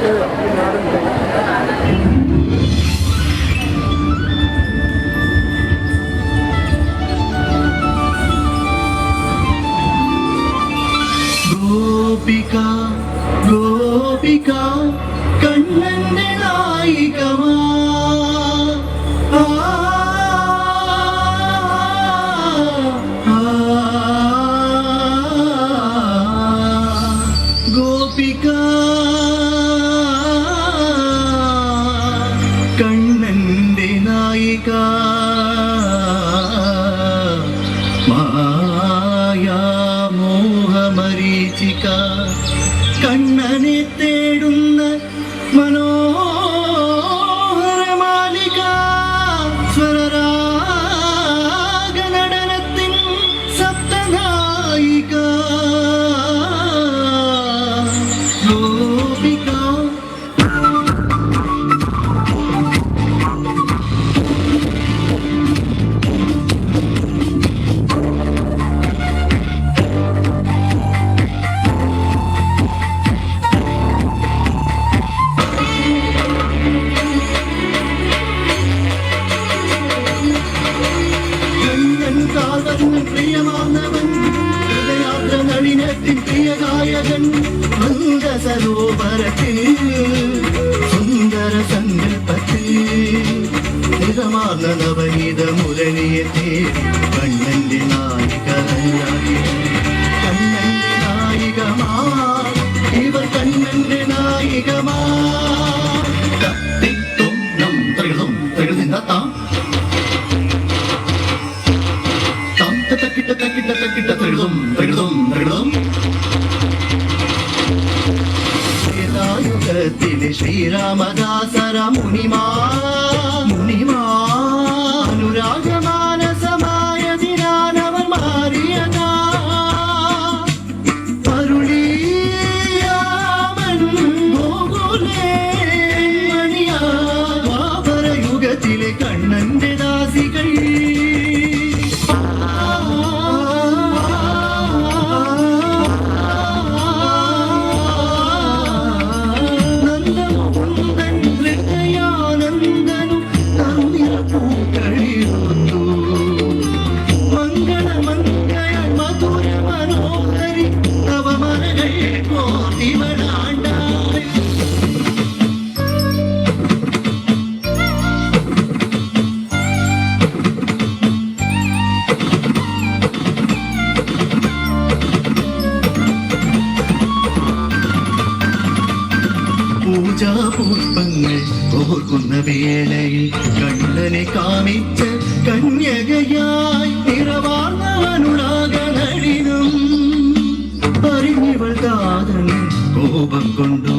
เออ ಕಣ್ಣನಿದ್ದೆ உலகத்தின் பிரியநாயகன் அந்த சரோவரத்தில் சுந்தர சங்கல்பத்தில் நிறமான நவநீத முரணியை தேடி கண்ணன் శ్రీరామదాసర మునిమా మునిమా అనురాగమా. പൂജാ പുഷ്പങ്ങൾ ഓർക്കുന്ന വേളയിൽ കണ്ണനെ കാമിച്ച കന്യകയായി നിറവാർന്നവനുളാകണടിനും അറിഞ്ഞിവൾ കാതങ്ങൾ கோபம் கொண்டோ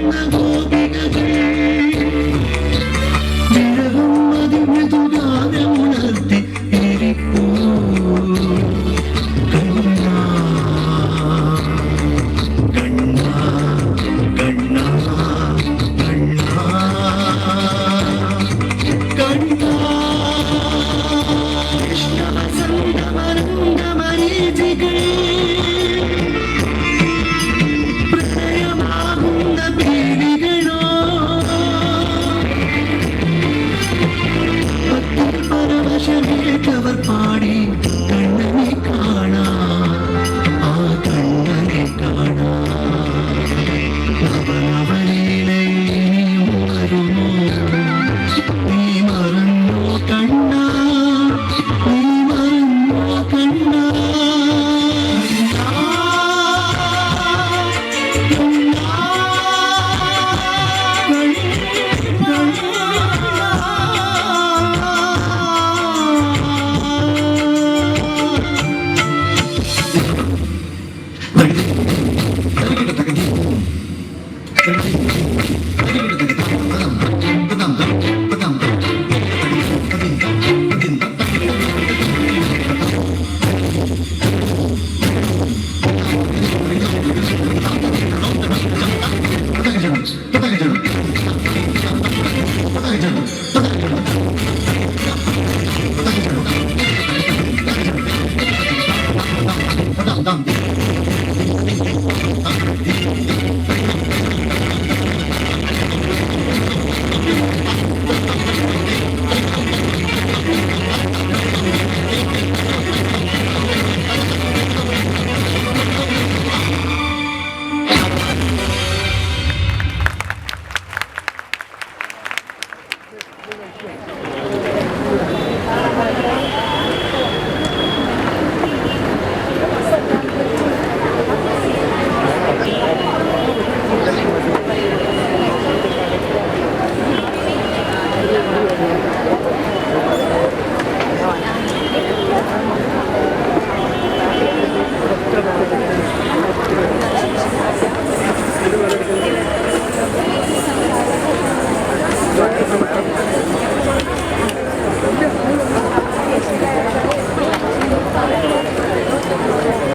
Thank you. Adam değil.